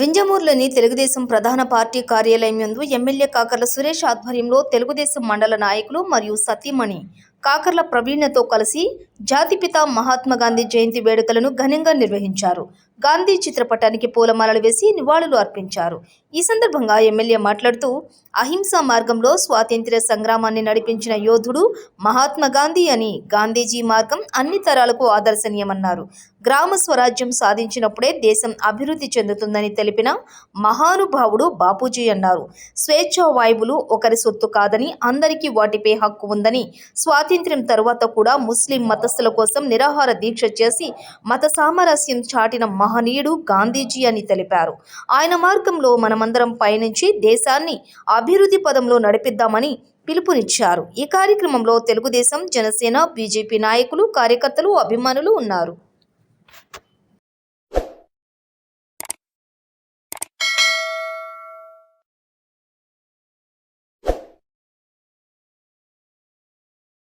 వింజమూరులోని తెలుగుదేశం ప్రధాన పార్టీ కార్యాలయం యందు ఎమ్మెల్యే కాకర్ల సురేష్ ఆధ్వర్యంలో తెలుగుదేశం మండల నాయకులు మరియు సతీమణి కాకర్ల ప్రవీణతో కలిసి జాతిపిత మహాత్మా గాంధీ జయంతి వేడుకలను ఘనంగా నిర్వహించారు. గాంధీ చిత్రపటానికి పూలమాలలు వేసి నివాళులు అర్పించారు. ఈ సందర్భంగా ఎమ్మెల్యే మాట్లాడుతూ అహింసా మార్గంలో స్వాతంత్ర్య సంగ్రామాన్ని నడిపించిన యోధుడు మహాత్మా గాంధీ అని గాంధీజీ మార్గం అన్ని తరాలకు ఆదర్శనీయమన్నారు. గ్రామ స్వరాజ్యం సాధించినప్పుడే దేశం అభివృద్ధి చెందుతుందని తెలిపిన మహానుభావుడు బాపూజీ అన్నారు. స్వేచ్ఛా వాయువులు ఒకరి సొత్తు కాదని అందరికీ వాటిపై హక్కు ఉందని స్వాతంత్ర్యం తరువాత కూడా ముస్లిం మత మతస్థుల కోసం నిరాహార దీక్ష చేసి మత సామరస్యం చాటిన మహనీయుడు గాంధీజీ అని తెలిపారు. ఆయన మార్గంలో మనమందరం పయనించి దేశాన్ని అభివృద్ధి పదంలో నడిపిద్దామని పిలుపునిచ్చారు. ఈ కార్యక్రమంలో తెలుగుదేశం జనసేన బీజేపీ నాయకులు కార్యకర్తలు అభిమానులు ఉన్నారు.